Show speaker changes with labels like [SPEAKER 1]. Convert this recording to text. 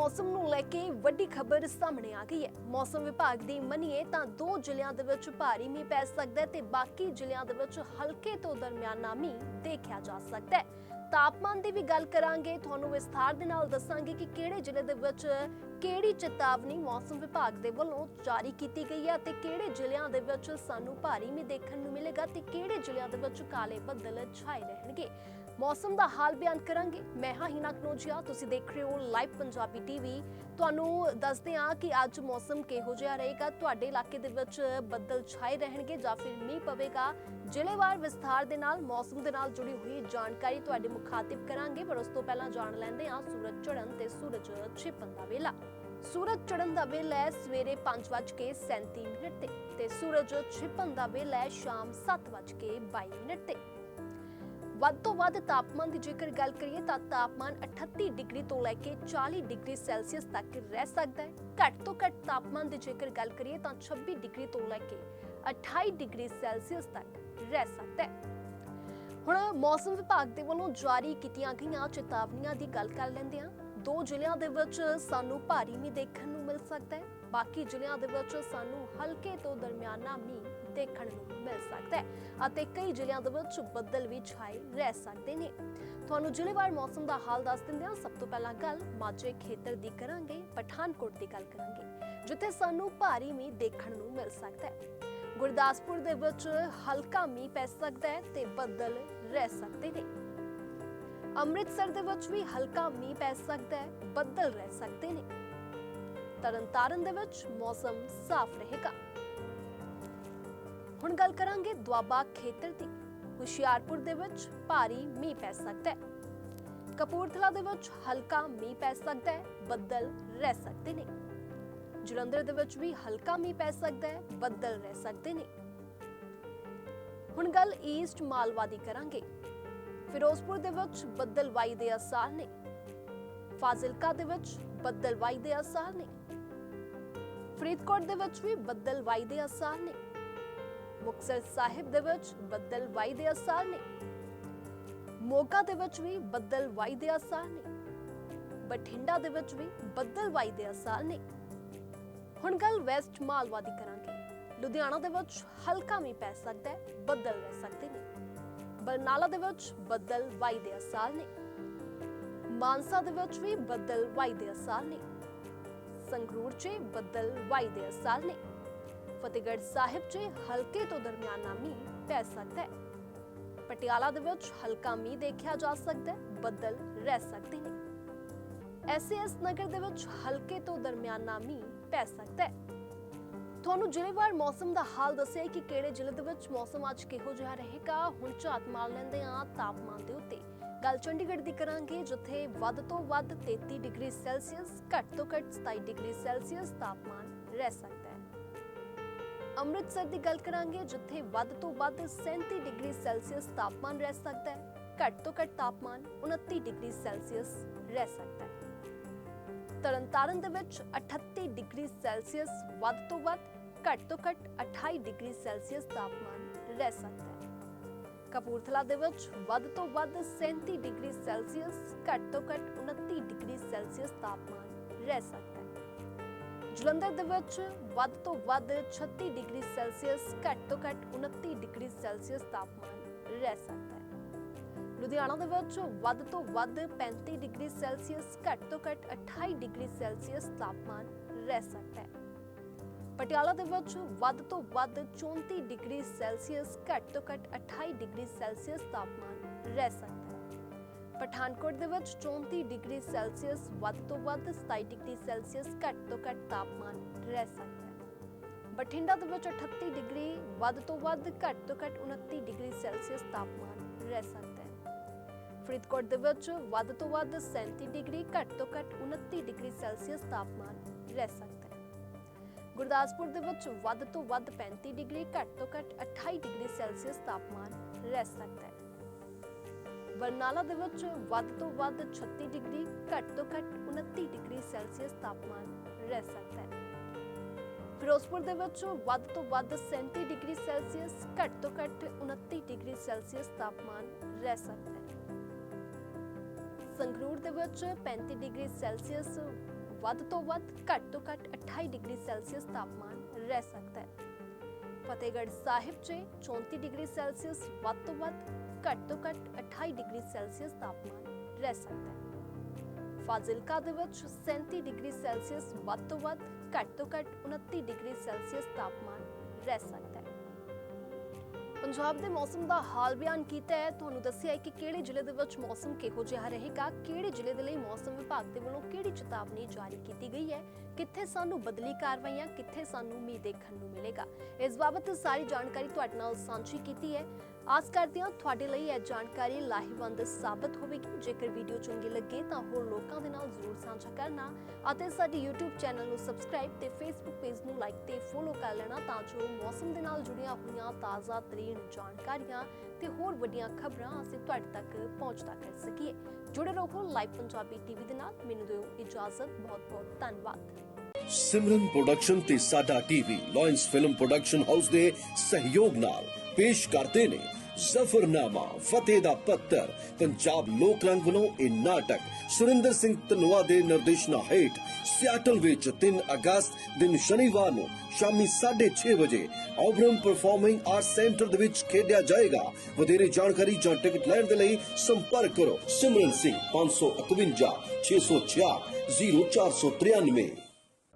[SPEAKER 1] ਮੌਸਮ ਨੂੰ ਲੈ ਕੇ ਵੱਡੀ ਖਬਰ ਸਾਹਮਣੇ ਆ ਗਈ ਹੈ। ਮੌਸਮ ਵਿਭਾਗ ਦੀ ਮੰਨੀਏ ਤਾਂ ਦੋ ਜ਼ਿਲ੍ਹਿਆਂ ਦੇ ਵਿੱਚ ਭਾਰੀ ਮੀਂਹ ਪੈ ਸਕਦਾ ਹੈ ਤੇ ਬਾਕੀ ਜ਼ਿਲ੍ਹਿਆਂ ਦੇ ਵਿੱਚ ਹਲਕੇ ਤੋਂ ਦਰਮਿਆਨਾ ਮੀਂਹ ਦੇਖਿਆ ਜਾ ਸਕਦਾ ਹੈ। ਤਾਪਮਾਨ ਦੀ ਵੀ ਗੱਲ ਕਰਾਂਗੇ, ਤੁਹਾਨੂੰ ਵਿਸਥਾਰ ਦੇ ਨਾਲ ਦੱਸਾਂਗੇ ਕਿ ਕਿਹੜੇ ਜ਼ਿਲ੍ਹੇ ਦੇ ਵਿੱਚ ਕਿਹੜੀ ਚੇਤਾਵਨੀ ਮੌਸਮ ਵਿਭਾਗ ਦੇ ਵੱਲੋਂ ਜਾਰੀ ਕੀਤੀ ਗਈ ਹੈ ਤੇ ਕਿਹੜੇ ਜ਼ਿਲ੍ਹਿਆਂ ਦੇ ਵਿੱਚ ਸਾਨੂੰ ਭਾਰੀ ਮੀਂਹ ਦੇਖਣ ਨੂੰ ਮਿਲੇਗਾ ਤੇ ਕਿਹੜੇ ਜ਼ਿਲ੍ਹਿਆਂ ਦੇ ਵਿੱਚ ਕਾਲੇ ਬੱਦਲ ਛਾਏ ਰਹਿਣਗੇ। ਮੌਸਮ ਦਾ ਹਾਲ ਬਿਆਨ ਕਰਾਂਗੇ। ਮੈਂ ਹਾਂ ਹਿਨਾ ਕਨੋਜੀਆ, ਤੁਸੀਂ ਦੇਖ ਰਹੇ ਹੋ ਲਾਈਵ ਪੰਜਾਬੀ ਟੀਵੀ। ਤੁਹਾਨੂੰ ਦੱਸਦੇ ਹਾਂ ਕਿ ਅੱਜ ਮੌਸਮ ਕਿਹੋ ਜਿਹਾ ਰਹੇਗਾ। ਤੁਹਾਡੇ ਇਲਾਕੇ ਦੇ ਵਿੱਚ ਬੱਦਲ ਛਾਏ ਰਹਿਣਗੇ ਜਾਂ ਫਿਰ ਮੀਂਹ ਪਵੇਗਾ। ਜ਼ਿਲ੍ਹੇਵਾਰ ਵਿਸਥਾਰ ਦੇ ਨਾਲ, ਮੌਸਮ ਦੇ ਨਾਲ ਜੁੜੀ ਹੋਈ ਜਾਣਕਾਰੀ ਤੁਹਾਡੇ ਮੁਖਾਤਿਬ ਕਰਾਂਗੇ, ਪਰ ਉਸ ਤੋਂ ਪਹਿਲਾਂ ਜਾਣ ਲੈਂਦੇ ਹਾਂ ਸੂਰਜ ਚੜ੍ਹਨ ਤੇ ਸੂਰਜ ਛਿਪਣ ਦਾ ਵੇਲਾ। ਸੂਰਜ ਚੜ੍ਹਨ ਦਾ ਵੇਲਾ ਹੈ ਸਵੇਰੇ 5:37 ਮਿੰਟ ਤੇ ਤੇ ਸੂਰਜ ਛਿਪਣ ਦਾ ਵੇਲਾ ਹੈ ਸ਼ਾਮ 7:22 ਮਿੰਟ ਤੇ। ਵੱਧ ਤੋਂ ਵੱਧ ਤਾਪਮਾਨ ਦੀ ਜੇਕਰ ਗੱਲ ਕਰੀਏ ਤਾਂ ਤਾਪਮਾਨ 38 ਡਿਗਰੀ ਤੋਂ ਲੈ ਕੇ 40 ਡਿਗਰੀ ਸੈਲਸੀਅਸ ਤੱਕ ਰਹਿ ਸਕਦਾ ਹੈ। ਘੱਟ ਤੋਂ ਘੱਟ ਤਾਪਮਾਨ ਦੀ ਜੇਕਰ ਗੱਲ ਕਰੀਏ ਤਾਂ 26 ਡਿਗਰੀ ਤੋਂ ਲੈ ਕੇ 28 ਡਿਗਰੀ ਸੈਲਸੀਅਸ ਤੱਕ ਰਹਿ ਸਕਦਾ ਹੈ। ਹੁਣ ਮੌਸਮ ਵਿਭਾਗ ਦੇ ਵੱਲੋਂ ਜਾਰੀ ਕੀਤੀਆਂ ਗਈਆਂ ਚੇਤਾਵਨੀਆਂ ਦੀ ਗੱਲ ਕਰ ਲੈਂਦੇ ਹਾਂ। ਦੋ ਜ਼ਿਲ੍ਹਿਆਂ ਦੇ ਵਿੱਚ ਸਾਨੂੰ ਭਾਰੀ ਮੀਂਹ ਦੇਖਣ ਨੂੰ ਮਿਲ ਸਕਦਾ ਹੈ। ਬਾਕੀ ਜ਼ਿਲ੍ਹਿਆਂ ਦੇ ਵਿੱਚ ਸਾਨੂੰ ਹਲਕੇ ਤੋਂ ਦਰਮਿਆਨਾ ਮੀਂਹ ਦੇਖਣ ਨੂੰ ਮਿਲ ਸਕਦਾ ਹੈ ਅਤੇ ਕਈ ਜ਼ਿਲ੍ਹਿਆਂ ਦੇ ਵਿੱਚ ਬੱਦਲ ਵੀ ਛਾਏ ਰਹਿ ਸਕਦੇ ਨੇ। ਤੁਹਾਨੂੰ ਜ਼ਿਲ੍ਹੇਵਾਰ ਮੌਸਮ ਦਾ ਹਾਲ ਦੱਸ ਦਿੰਦੇ ਹਾਂ। ਸਭ ਤੋਂ ਪਹਿਲਾਂ ਗੱਲ ਮਾਝੇ ਖੇਤਰ ਦੀ ਕਰਾਂਗੇ, ਪਠਾਨਕੋਟ ਦੀ ਗੱਲ ਕਰਾਂਗੇ, ਜਿੱਥੇ ਸਾਨੂੰ ਭਾਰੀ ਮੀਂਹ ਦੇਖਣ ਨੂੰ ਮਿਲ ਸਕਦਾ ਹੈ। ਗੁਰਦਾਸਪੁਰ ਦੇ ਵਿੱਚ ਹਲਕਾ ਮੀਂਹ ਪੈ ਸਕਦਾ ਹੈ ਤੇ ਬੱਦਲ ਰਹਿ ਸਕਦੇ ਨੇ। ਅੰਮ੍ਰਿਤਸਰ ਦੇ ਵਿੱਚ ਵੀ ਹਲਕਾ ਮੀਂਹ ਪੈ ਸਕਦਾ ਹੈ, ਬੱਦਲ ਰਹਿ ਸਕਦੇ ਨੇ। ਤਰਨਤਾਰਨ ਦੇ ਵਿੱਚ ਮੌਸਮ ਸਾਫ਼ ਰਹੇਗਾ। ਹੁਣ ਗੱਲ ਕਰਾਂਗੇ ਦੁਆਬਾ ਖੇਤਰ ਦੀ। ਹੁਸ਼ਿਆਰਪੁਰ ਦੇ ਵਿੱਚ ਭਾਰੀ ਮੀਂਹ ਪੈ ਸਕਦਾ ਹੈ। ਕਪੂਰਥਲਾ ਦੇ ਵਿੱਚ ਹਲਕਾ ਮੀਂਹ ਪੈ ਸਕਦਾ ਹੈ, ਬੱਦਲ ਰਹਿ ਸਕਦੇ ਨੇ। ਜਲੰਧਰ ਦੇ ਵਿੱਚ ਵੀ ਹਲਕਾ ਮੀਂਹ ਪੈ ਸਕਦਾ ਹੈ, ਬੱਦਲ ਰਹਿ ਸਕਦੇ ਨੇ। ਹੁਣ ਗੱਲ ਈਸਟ ਮਾਲਵਾ ਦੀ ਕਰਾਂਗੇ। ਫਿਰੋਜ਼ਪੁਰ ਦੇ ਵਿੱਚ ਬੱਦਲਵਾਈ ਦੇ ਅਸਾਰ ਨੇ। ਫਾਜ਼ਿਲਕਾ ਦੇ ਵਿੱਚ ਬੱਦਲਵਾਈ ਦੇ ਅਸਾਰ ਨੇ। ਫਰੀਦਕੋਟ ਦੇ ਵਿੱਚ ਵੀ ਬੱਦਲਵਾਈ ਦੇ ਅਸਾਰ ਨੇ। ਮੁਕਤਸਰ ਸਾਹਿਬ ਦੇ ਵਿੱਚ ਬੱਦਲਵਾਈ ਦੇ ਅਸਾਰ ਨੇ। ਮੋਗਾ ਦੇ ਵਿੱਚ ਵੀ ਬੱਦਲਵਾਈ ਦੇ ਅਸਾਰ ਨੇ। ਬਠਿੰਡਾ ਦੇ ਵਿੱਚ ਵੀ ਬੱਦਲਵਾਈ ਦੇ ਅਸਾਰ ਨੇ। ਹੁਣ ਗੱਲ ਵੈਸਟ ਮਾਲਵਾ ਦੀ ਕਰਾਂਗੇ। ਲੁਧਿਆਣਾ ਦੇ ਵਿੱਚ ਹਲਕਾ ਮੀਂਹ ਪੈ ਸਕਦਾ ਹੈ, ਬੱਦਲ ਰਹਿ ਸਕਦੇ ਨੇ। ਬਰਨਾਲਾ ਦੇ ਵਿੱਚ ਬੱਦਲ ਵਾਈ ਦੇ ਅਸਾਰ ਨੇ। ਮਾਨਸਾ ਦੇ ਵਿੱਚ ਵੀ ਬੱਦਲ ਵਾਈ ਦੇ ਅਸਾਰ ਨੇ। ਸੰਗਰੂਰ 'ਚ ਬੱਦਲ ਵਾਈ ਦੇ ਅਸਾਰ ਨੇ। ਫਤਿਹਗੜ੍ਹ ਸਾਹਿਬ 'ਚ ਹਲਕੇ ਤੋਂ ਦਰਮਿਆਨਾ ਮੀਂਹ ਪੈ ਸਕਦਾ ਹੈ। ਪਟਿਆਲਾ ਦੇ ਵਿੱਚ ਹਲਕਾ ਮੀਂਹ ਦੇਖਿਆ ਜਾ ਸਕਦਾ ਹੈ, ਬੱਦਲ ਰਹਿ ਸਕਦੇ ਨੇ। ਐਸਐਸ ਨਗਰ ਦੇ ਵਿੱਚ ਹਲਕੇ ਤੋਂ ਦਰਮਿਆਨਾ ਮੀਂਹ ਪੈ ਸਕਦਾ ਹੈ। ਤੁਹਾਨੂੰ ਜ਼ਿਲ੍ਹੇਵਾਰ ਮੌਸਮ ਦਾ ਹਾਲ ਦੱਸਿਆ ਕਿ ਕਿਹੜੇ ਜ਼ਿਲ੍ਹੇ ਦੇ ਵਿੱਚ ਮੌਸਮ ਅੱਜ ਕਿਹੋ ਜਿਹਾ ਰਹੇਗਾ, ਹੁਣ ਝਾਤ ਮਾਰ ਲੈਂਦੇ ਹਾਂ ਤਾਪਮਾਨ ਦੇ ਉੱਤੇ। ਗੱਲ ਚੰਡੀਗੜ੍ਹ ਦੀ ਕਰਾਂਗੇ, ਜਿੱਥੇ ਵੱਧ ਤੋਂ ਵੱਧ 33 ਡਿਗਰੀ ਸੈਲਸੀਅਸ, ਘੱਟ ਤੋਂ ਘੱਟ 27 ਡਿਗਰੀ ਸੈਲਸੀਅਸ ਤਾਪਮਾਨ ਰਹਿ ਸਕਦਾ ਹੈ। ਅੰਮ੍ਰਿਤਸਰ ਦੀ ਗੱਲ ਕਰਾਂਗੇ, ਜਿੱਥੇ ਵੱਧ ਤੋਂ ਵੱਧ 37 ਡਿਗਰੀ ਸੈਲਸੀਅਸ ਤਾਪਮਾਨ ਰਹਿ ਸਕਦਾ ਹੈ। ਘੱਟ ਤੋਂ ਘੱਟ ਤਾਪਮਾਨ 29 ਡਿਗਰੀ ਸੈਲਸੀਅਸ ਰਹਿ ਸਕਦਾ ਹੈ। ਤਰਨਤਾਰਨ ਦੇ ਵਿੱਚ 38 ਡਿਗਰੀ ਸੈਲਸੀਅਸ ਵੱਧ ਤੋਂ ਵੱਧ, ਘੱਟ ਤੋਂ ਘੱਟ 28 ਡਿਗਰੀ ਸੈਲਸੀਅਸ ਤਾਪਮਾਨ ਰਹਿ ਸਕਦਾ ਹੈ। ਕਪੂਰਥਲਾ ਦੇ ਵਿੱਚ ਵੱਧ ਤੋਂ ਵੱਧ 37 ਡਿਗਰੀ ਸੈਲਸੀਅਸ, ਘੱਟ ਤੋਂ ਘੱਟ 29 ਡਿਗਰੀ ਸੈਲਸੀਅਸ ਤਾਪਮਾਨ ਰਹਿ ਸਕਦਾ ਹੈ। ਜਲੰਧਰ ਦੇ ਵਿੱਚ ਵੱਧ ਤੋਂ ਵੱਧ 36 ਡਿਗਰੀ ਸੈਲਸੀਅਸ, ਘੱਟ ਤੋਂ ਘੱਟ 29 ਡਿਗਰੀ ਸੈਲਸੀਅਸ ਤਾਪਮਾਨ ਰਹਿ ਸਕਦਾ ਹੈ। ਲੁਧਿਆਣਾ ਦੇ ਵਿੱਚ ਵੱਧ ਤੋਂ ਵੱਧ 35 ਡਿਗਰੀ ਸੈਲਸੀਅਸ, ਘੱਟ ਤੋਂ ਘੱਟ 28 ਡਿਗਰੀ ਸੈਲਸੀਅਸ ਤਾਪਮਾਨ ਰਹਿ ਸਕਦਾ ਹੈ। ਪਟਿਆਲਾ ਦੇ ਵਿੱਚ ਵੱਧ ਤੋਂ ਵੱਧ 34 ਡਿਗਰੀ ਸੈਲਸੀਅਸ, ਘੱਟ ਤੋਂ ਘੱਟ 28 ਡਿਗਰੀ ਸੈਲਸੀਅਸ ਤਾਪਮਾਨ ਰਹਿ ਸਕਦਾ ਹੈ। ਪਠਾਨਕੋਟ ਦੇ ਵਿੱਚ 34 ਡਿਗਰੀ ਸੈਲਸੀਅਸ ਵੱਧ ਤੋਂ ਵੱਧ 27 ਡਿਗਰੀ ਸੈਲਸੀਅਸ ਘੱਟ ਤੋਂ ਘੱਟ ਤਾਪਮਾਨ ਰਹਿ ਸਕਦਾ ਹੈ। ਬਠਿੰਡਾ ਦੇ ਵਿੱਚ 38 ਡਿਗਰੀ ਵੱਧ ਤੋਂ ਵੱਧ ਘੱਟ ਤੋਂ ਘੱਟ 29 ਡਿਗਰੀ ਸੈਲਸੀਅਸ ਤਾਪਮਾਨ ਰਹਿ ਸਕਦਾ ਹੈ। ਫਰੀਦਕੋਟ ਦੇ ਵਿੱਚ ਵੱਧ ਤੋਂ ਵੱਧ 37 ਡਿਗਰੀ ਘੱਟ ਤੋਂ ਘੱਟ 29 ਡਿਗਰੀ ਸੈਲਸੀਅਸ ਤਾਪਮਾਨ ਰਹਿ ਸਕਦਾ ਹੈ। ਗੁਰਦਾਸਪੁਰ ਦੇ ਵਿੱਚ ਵੱਧ ਤੋਂ ਵੱਧ 35 ਡਿਗਰੀ ਘੱਟ ਤੋਂ ਘੱਟ 28 ਡਿਗਰੀ ਸੈਲਸੀਅਸ ਤਾਪਮਾਨ ਰਹਿ ਸਕਦਾ ਹੈ। ਬਰਨਾਲਾ ਦੇ ਵਿੱਚ ਵੱਧ ਤੋਂ ਵੱਧ 36 ਡਿਗਰੀ, ਘੱਟ ਤੋਂ ਘੱਟ 29 ਡਿਗਰੀ ਸੈਲਸੀਅਸ ਤਾਪਮਾਨ ਰਹਿ ਸਕਦਾ ਹੈ। ਫਿਰੋਜ਼ਪੁਰ ਦੇ ਵਿੱਚ ਵੱਧ ਤੋਂ ਵੱਧ 37 ਡਿਗਰੀ ਸੈਲਸੀਅਸ, ਘੱਟ ਤੋਂ ਘੱਟ 29 ਡਿਗਰੀ ਸੈਲਸੀਅਸ ਤਾਪਮਾਨ ਰਹਿ ਸਕਦਾ ਹੈ। ਸੰਗਰੂਰ ਦੇ ਵਿੱਚ 35 ਡਿਗਰੀ ਸੈਲਸੀਅਸ, ਵੱਧ ਤੋਂ ਵੱਧ, ਘੱਟ ਤੋਂ ਘੱਟ 28 ਡਿਗਰੀ ਸੈਲਸੀਅਸ ਤਾਪਮਾਨ ਰਹਿ ਸਕਦਾ ਹੈ। ਫਤਿਹਗੜ੍ਹ ਸਾਹਿਬ 'ਚ 34 ਡਿਗਰੀ ਸੈਲਸੀਅਸ, ਵੱਧ ਤੋਂ ਵੱਧ ਘੱਟ ਤੋਂ ਘੱਟ 28 ਡਿਗਰੀ ਸੈਲਸੀਅਸ ਤਾਪਮਾਨ ਰਹਿ ਸਕਦਾ ਹੈ। ਫਾਜ਼ਿਲਕਾ ਦੇ ਵਿੱਚ 37 ਡਿਗਰੀ ਸੈਲਸੀਅਸ ਵੱਧ ਤੋਂ ਵੱਧ, ਘੱਟ ਤੋਂ ਘੱਟ 29 ਡਿਗਰੀ ਸੈਲਸੀਅਸ ਤਾਪਮਾਨ ਰਹਿ ਸਕਦਾ ਹੈ। ਪੰਜਾਬ ਦੇ ਮੌਸਮ ਦਾ ਹਾਲ ਬਿਆਨ ਕੀਤਾ ਹੈ। ਤੁਹਾਨੂੰ ਦੱਸਿਆ ਹੈ ਕਿ ਕਿਹੜੇ ਜ਼ਿਲ੍ਹੇ ਦੇ ਵਿੱਚ ਮੌਸਮ ਕਿਹੋ ਜਿਹਾ ਰਹੇਗਾ, ਕਿਹੜੇ ਜ਼ਿਲ੍ਹੇ ਦੇ ਲਈ ਮੌਸਮ ਵਿਭਾਗ ਦੇ ਵੱਲੋਂ ਕਿਹੜੀ ਚੇਤਾਵਨੀ ਜਾਰੀ ਕੀਤੀ ਗਈ ਹੈ, ਕਿੱਥੇ ਸਾਨੂੰ ਬਦਲੀ ਕਾਰਵਾਈਆਂ, ਕਿੱਥੇ ਸਾਨੂੰ ਮੀਂਹ ਦੇਖਣ ਨੂੰ ਮਿਲੇਗਾ। ਇਸ ਬਾਬਤ ਸਾਰੀ ਜਾਣਕਾਰੀ ਤੁਹਾਡੇ ਨਾਲ ਸਾਂਝੀ ਕੀਤੀ ਹੈ। ਆਸ ਕਰਦੇ ਹਾਂ ਤੁਹਾਡੇ ਲਈ ਇਹ ਜਾਣਕਾਰੀ ਲਾਹੇਵੰਦ ਸਾਬਤ ਹੋਵੇਗੀ। ਜੇਕਰ ਵੀਡੀਓ ਚੰਗੀ ਲੱਗੇ ਤਾਂ ਹੋਰ ਲੋਕਾਂ ਦੇ ਨਾਲ ਜ਼ਰੂਰ ਸਾਂਝਾ ਕਰਨਾ ਅਤੇ ਸਾਡੇ YouTube ਚੈਨਲ ਨੂੰ ਸਬਸਕ੍ਰਾਈਬ ਤੇ Facebook ਪੇਜ ਨੂੰ ਲਾਈਕ ਤੇ ਫੋਲੋ ਕਰ ਲੈਣਾ ਤਾਂ ਜੋ ਮੌਸਮ ਦੇ ਨਾਲ ਜੁੜੀਆਂ ਹੋਈਆਂ ਤਾਜ਼ਾ ਤਰੀਨ ਜਾਣਕਾਰੀਆਂ ਤੇ ਹੋਰ ਵੱਡੀਆਂ ਖਬਰਾਂ ਅਸੀਂ ਤੁਹਾਡੇ ਤੱਕ ਪਹੁੰਚਦਾ ਕਰ ਸਕੀਏ। ਜੁੜੇ ਰਹੋ ਲਾਈਵ ਪੰਜਾਬੀ ਟੀਵੀ ਦੇ ਨਾਲ। ਮੈਨੂੰ ਦਿਓ ਇਜਾਜ਼ਤ। ਬਹੁਤ ਬਹੁਤ ਧੰਨਵਾਦ।
[SPEAKER 2] ਸਿਮਰਨ ਪ੍ਰੋਡਕਸ਼ਨ ਤੇ ਸਾਡਾ TV lions film production house ਦੇ ਸਹਿਯੋਗ ਨਾਲ ਪੇਸ਼ ਕਰਦੇ ਨੇ ਜ਼ਫਰਨਾਮਾ, ਫਤਿਹ ਦਾ ਪੱਤਰ, ਪੰਜਾਬ ਲੋਕ ਰੰਗ ਵੱਲੋਂ ਇਹ ਨਾਟਕ ਸੁਰਿੰਦਰ ਸਿੰਘ ਧਨੋਆ ਦੇ ਨਿਰਦੇਸ਼ਨਾ ਹੇਠ ਸਿਆਟਲ ਵਿੱਚ 3 ਅਗਸਤ ਦਿਨ ਸ਼ਨੀਵਾਰ ਨੂੰ ਸ਼ਾਮੀ 6:30 ਵਜੇ ਆਬਰਮ ਪਰਫਾਰਮਿੰਗ ਆਰਟ ਸੈਂਟਰ ਦੇ ਵਿੱਚ ਖੇਡਿਆ ਜਾਏਗਾ। ਵਧੇਰੇ ਜਾਣਕਾਰੀ ਜਾਂ ਟਿਕਟ ਲੈਣ ਦੇ ਲਈ ਸੰਪਰਕ ਕਰੋ ਸਿਮਰਨ ਸਿੰਘ 551 666 0493